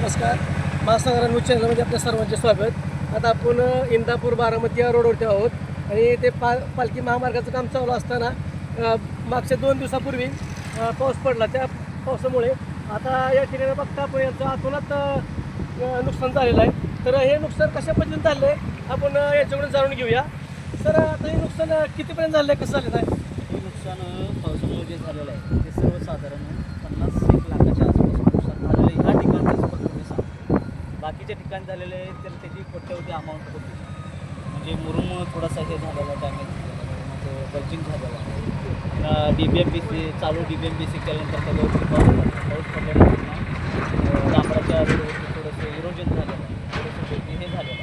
नमस्कार. महासागरा न्यूज चॅनलमध्ये आपल्या सर्वांचे स्वागत. आता आपण इंदापूर बारामती या रोडवरती आहोत. आणि ते पा पालखी महामार्गाचं काम चालू असताना मागच्या दोन दिवसापूर्वी पाऊस पडला. त्या पावसामुळे आता या ठिकाणी बघता आपण यांचं आतूनच नुकसान झालेलं आहे. तर हे नुकसान कशा पद्धतीने झालं आहे आपण याच्याकडून जाणून घेऊया. सर आता हे नुकसान कितीपर्यंत झालं आहे कसं झालेलं आहे हे नुकसान पावसामुळे जे झालेलं आहे ते सर्वसाधारण पन्नास एक लाखाच्या आसपास नुकसान झालेलं आहे ह्या ठिकाणचं फक्त मी सांगतो चुकीच्या ठिकाणी झालेले आहे तर त्याची कोट्यवधी अमाऊंट होती. म्हणजे मुरुम थोडासा हे झालेला डॅमेज बल्चिंग झालेला D B M B C चालू D B M B C केल्यानंतर त्याच्यावरती पाऊस पाऊस पडल्यानंतर डांबराच्या रोडवरती थोडंसं इरोजन झालेलं थोडंसं हे झालेलं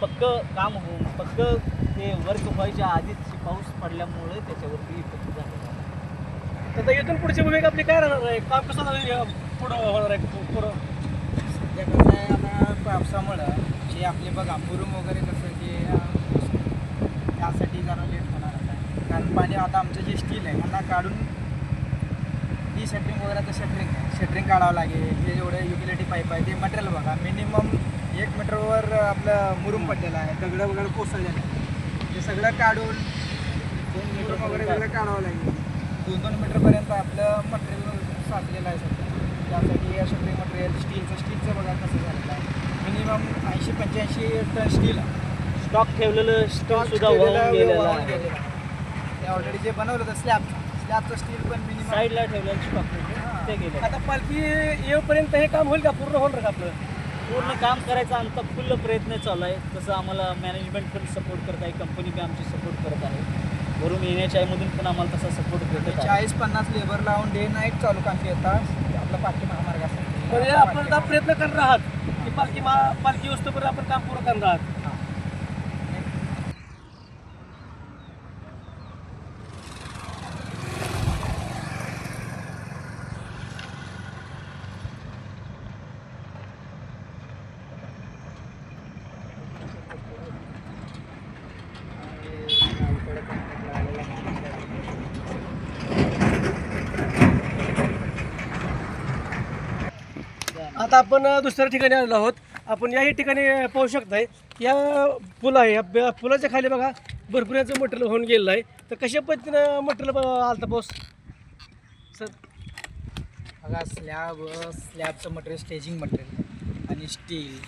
फक्त पक्क काम होऊन पक्क ते वर्क व्हायच्या आधीच पाऊस पडल्यामुळे त्याच्यावरती इफेक्ट झालेला आहे. आता इथून पुढची भूमिका आपली काय राहणार आहे? काम कसं झालं, पुढं होणार आहे? पुढं सध्या कसं आहे आता पावसामुळं जे आपले बघा मुरुम वगैरे कसं जे त्यासाठी जरा लेट होणार आता. कारण पाणी आता आमचं जे स्टील आहे त्यांना काढून ही शटरिंग वगैरे आता शटरिंग शटरिंग काढावं लागेल हे जेवढं युटिलिटी पाईप आहे. ते मटेरियल बघा मिनिमम एक मीटरवर आपलं मुरुम पडलेलं आहे. दगडं वगैरे कोसळलेलं आहे. ते सगळं काढून दोन मीटर वगैरे सगळं काढावं लागेल. दोन दोन मीटरपर्यंत आपलं मटेरियल साचलेलं आहे सध्या. त्यासाठी या शटरिंग मटेरियल स्टीलचं स्टीलचं बघा कसं झालेलं आहे. मिनिमम ऐंशी पंच्याऐंशी टन स्टील आहे. स्टॉक ठेवलेलं स्टॉक सुद्धा वाहून गेलेलं आहे. ते ऑलरेडी जे बनवलं होतं स्लॅब स्लॅबचं स्टील पण मिनिमम साईडला ठेवलेलं स्टॉक ते गेलं आता पालखी येऊपर्यंत हे काम होईल का? पूर्ण होणार का आपलं? पूर्ण काम करायचा आमचा फुल्ल प्रयत्न चालू आहे. तसं आम्हाला मॅनेजमेंट पण सपोर्ट करत आहे. कंपनी बी आमची सपोर्ट करत आहे. वरून येण्याच्या मधून पण आम्हाला तसा सपोर्ट आहे चाळीस पन्नास लेबर लावून डे नाईट चालू काम येतात आपलं पाठी महामार्ग म्हणजे आपण प्रयत्न करणार आहात. की पालखी मा पालखी वस्तूपर्यंत आपण काम पूर्ण करणार. आहात आता आपण दुसऱ्या ठिकाणी आलेलो आहोत. आपण याही ठिकाणी पाहू शकताय या पूल आहे. या ब- पुलाच्या खाली बघा भरपूर याचं मटेरियल होऊन गेलेलं आहे. तर कशा पद्धतीनं मटेरियल आलता पाऊस? सर. बघा स्लॅब स्लॅबचं मटेरियल स्टेजिंग मटेरियल. आणि स्टील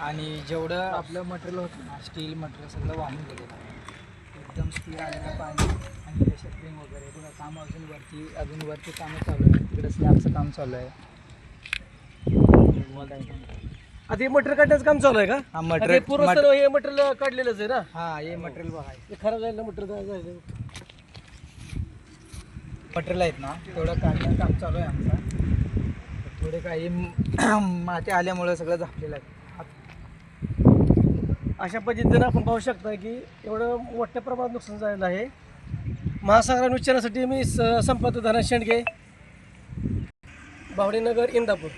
आणि जेवढं आपलं मटेरियल होतं ना स्टील मटेरियल सगळं वाहून गेलेलं आहे. एकदम स्पीड आलेलं पाणी. आणि ते शटरिंग वगैरे. बघा काम अजून वरती अजून वरती कामं चालू आहे. तिकडे स्लॅबचं काम चालू आहे. आता हे मटेरियल काढण्याचं काम चालू आहे का? हा आता हे पूर्ण मटेरियल सर्व हे मटेरियल काढलेलंच आहे ना? हा हे मटेरियल बघा. हे खराब झालेलं मटेरियल झालं मटेरियल आहेत ना तेवढं काढणं काम चालू आहे आमचं. थोडे काही माती आल्यामुळे सगळं झापलेलं आहे. अशा पद्धतीनं आपण पाहू शकता की एवढं मोठ्या प्रमाणात नुकसान झालेलं आहे. महासागरा न्यूज चॅनलसाठी मी स- संपादक धना शेंडगे बावडीनगर इंदापूर.